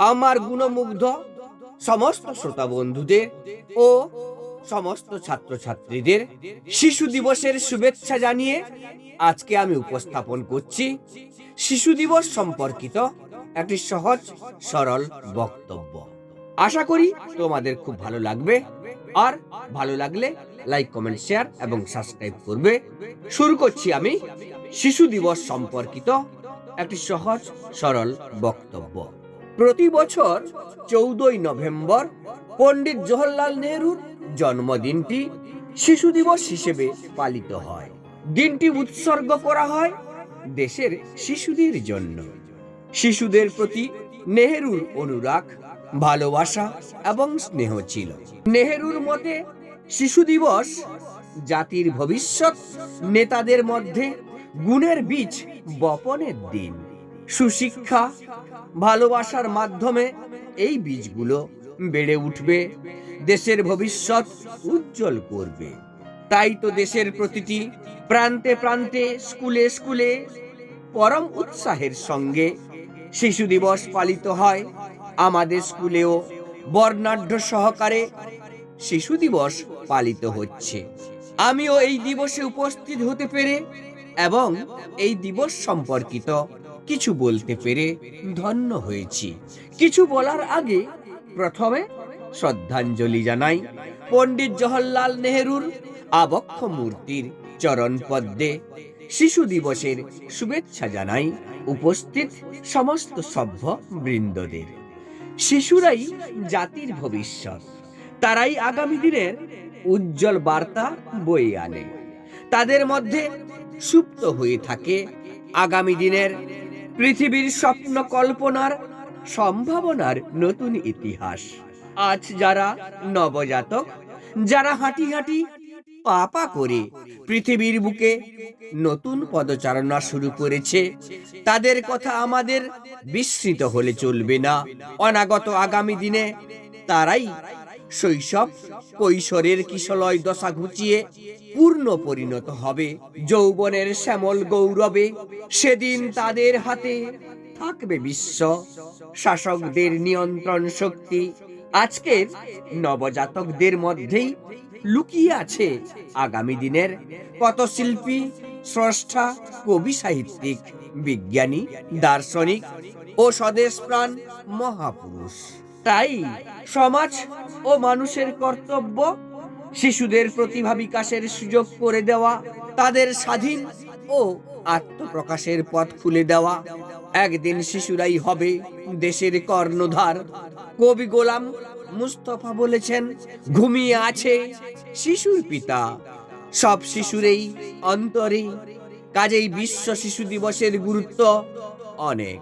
আমার গুণমুগ্ধ সমস্ত শ্রোতা বন্ধুদের ও সমস্ত ছাত্রছাত্রীদের শিশু দিবসের শুভেচ্ছা জানিয়ে আজকে আমি উপস্থাপন করছি শিশু দিবস সম্পর্কিত একটি সহজ, সরল বক্তব্য। আশা করি তোমাদের খুব ভালো লাগবে। আর ভালো লাগলে লাইক কমেন্ট শেয়ার এবং সাবস্ক্রাইব করবে। শুরু করছি আমি শিশু দিবস সম্পর্কিত একটি সহজ, সরল বক্তব্য। প্রতি বছর চৌদ্দই নভেম্বর পণ্ডিত জওহরলাল নেহরুর জন্মদিনটি শিশু দিবস হিসেবে পালিত হয়। দিনটি উৎসর্গ করা হয় দেশের শিশুদের জন্য। শিশুদের প্রতি নেহেরুর অনুরাগ, ভালোবাসা এবং স্নেহ ছিল। নেহেরুর মতে, শিশু দিবস জাতির ভবিষ্যৎ নেতাদের মধ্যে গুণের বীজ বপনের দিন। সুশিক্ষা, ভালোবাসার মাধ্যমে এই বীজগুলো বেড়ে উঠবে, দেশের ভবিষ্যৎ উজ্জ্বল করবে। তাই তো দেশের প্রতিটি প্রান্তে প্রান্তে, স্কুলে স্কুলে পরম উৎসাহের সঙ্গে শিশু দিবস পালিত হয়। আমাদের স্কুলেও বর্ণাঢ্য সহকারে শিশু দিবস পালিত হচ্ছে। আমিও এই দিবসে উপস্থিত হতে পেরে এবং এই দিবস সম্পর্কিত কিছু বলতে পেরে ধন্য হয়েছি। কিছু বলার আগে প্রথমে শ্রদ্ধাঞ্জলি জানাই পণ্ডিত জওহরলাল নেহেরুর আবক্ষ মূর্তির চরণ পদ্মে শিশু দিবসের শুভেচ্ছা জানাই উপস্থিত সমস্ত সভ্য বৃন্দদের। শিশুরাই জাতির ভবিষ্যৎ, তারাই আগামী দিনের উজ্জ্বল বার্তা বয়ে আনে। তাদের মধ্যে সুপ্ত হয়ে থাকে আগামী দিনের পৃথিবীর স্বপ্ন কল্পনার সম্ভাবনার নতুন ইতিহাস। আজ যারা নবজাতক, যারা হাঁটি হাঁটি পাপা করে পৃথিবীর বুকে নতুন পদচারণা শুরু করেছে, তাদের কথা আমাদের বিস্মৃত হলে চলবে না। অনাগত আগামী দিনে তারাই শৈশব কৈশোরের কিশলয় দশা ঘুচিয়ে পূর্ণ পরিণত হবে। যৌবনের শ্যামল গৌরবে সেদিন তাদের হাতে থাকবে বিশ্ব। শাসকদের নিয়ন্ত্রণ শক্তি আজকের নবজাতকদের মধ্যেই লুকিয়ে আছে আগামী দিনের কত শিল্পী স্রষ্টা, কবি সাহিত্যিক, বিজ্ঞানী, দার্শনিক ও স্বদেশ প্রাণ মহাপুরুষ। তাই সমাজ ও মানুষের কর্তব্য, শিশুদের প্রতিভা বিকাশের সুযোগ করে দেওয়া, তাদের স্বাধীন ও আত্মপ্রকাশের পথ খুলে দেওয়া। একদিন শিশুরাই হবে দেশের কর্ণধার। কবি গোলাম মুস্তফা বলেছেন, ঘুমিয়ে আছে শিশুর পিতা। সব শিশুরেই অন্তরে। কাজেই বিশ্ব শিশু দিবসের গুরুত্ব অনেক।